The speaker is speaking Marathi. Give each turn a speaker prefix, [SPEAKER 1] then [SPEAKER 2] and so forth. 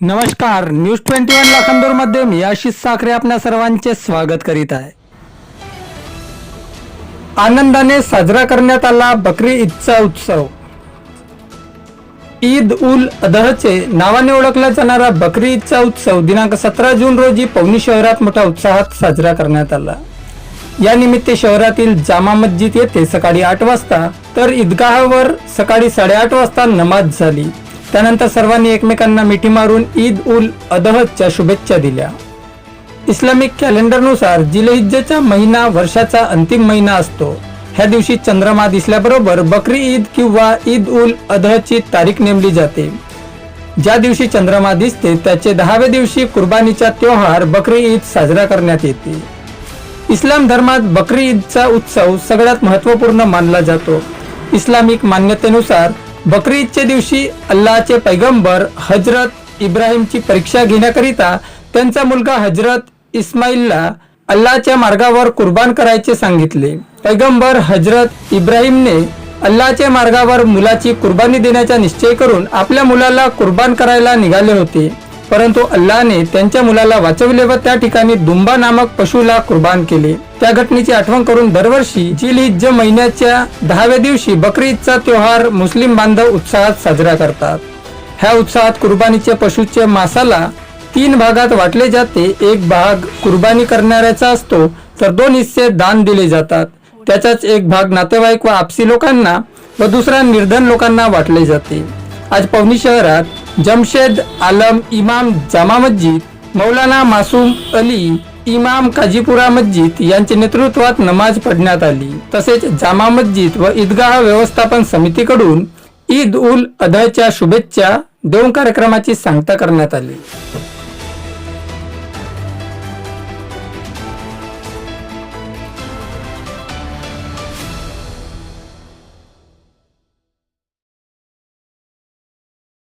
[SPEAKER 1] नमस्कार न्यूज ट्वेंटी वन लाखांदूरमध्ये मी आशिष साखरे आपल्या सर्वांचे स्वागत करीत आहे. आनंदाने साजरा करण्यात आला बकरी ईदचा उत्सव. ईद उल अदहचे नावाने ओळखला जाणारा बकरी ईदचा उत्सव दिनांक सतरा जून रोजी पवनी शहरात मोठ्या उत्साहात साजरा करण्यात आला. या निमित्त शहरातील जामा मस्जिद येथे सकाळी आठ वाजता तर ईदगाहावर सकाळी साडेआठ वाजता नमाज झाली. त्यानंतर सर्वांनी एकमेकांना मिठी मारून ईद उल अदहच्या शुभेच्छा दिल्या. इस्लामिक कॅलेंडरनुसार जिलहिज्जेचा महिना वर्षाचा अंतिम महिना असतो. ह्या दिवशी चंद्रमा दिसल्याबरोबर बकरी ईद किंवा ईद उल अदहची तारीख नेमली जाते. ज्या दिवशी चंद्रमा दिसते त्याचे दहाव्या दिवशी कुर्बानीचा त्योहार बकरी ईद साजरा करण्यात येते. इस्लाम धर्मात बकरी ईदचा उत्सव सगळ्यात महत्त्वपूर्ण मानला जातो. इस्लामिक मान्यतेनुसार बकरी ईदच्या दिवशी अल्लाचे पैगंबर हजरत इब्राहिमची परीक्षा घेण्याकरिता त्यांचा मुलगा हजरत इस्माईलला अल्लाच्या मार्गावर कुर्बान करायचे सांगितले. पैगंबर हजरत इब्राहिमने अल्लाच्या मार्गावर मुलाची कुर्बानी देण्याचा निश्चय करून आपल्या मुलाला कुर्बान करायला निघाले होते. परंतु अल्लाने त्यांच्या मुलाला वाचवले व त्या ठिकाणी दुंबा नामक पशुला कुर्बान केले. त्या घटनेची आठवण करून दरवर्षी जिल हिज्ज महिन्याच्या दहाव्या दिवशी बकरी ईदचा त्योहार मुस्लिम बांधव उत्साहात साजरा करतात. ह्या उत्साहात कुर्बानीच्या पशुच्या मासाला तीन भागात वाटले जाते. एक भाग कुर्बानी करणाऱ्याचा असतो तर दोन हिस्से दान दिले जातात. त्याचाच एक भाग नातेवाईक व आपसी लोकांना व दुसरा निर्धन लोकांना वाटले जाते. आज पवनी शहरात जमशेद आलम इमाम जामा मस्जिद मौलाना मासूम अली इमाम काजीपुरा मस्जिद यांच्या नेतृत्वात नमाज पढण्यात आली. तसेच जामा मस्जिद व ईदगाह व्यवस्थापन समितीकडून ईद उल अधाच्या शुभेच्छा देऊन कार्यक्रमाची सांगता करण्यात आली.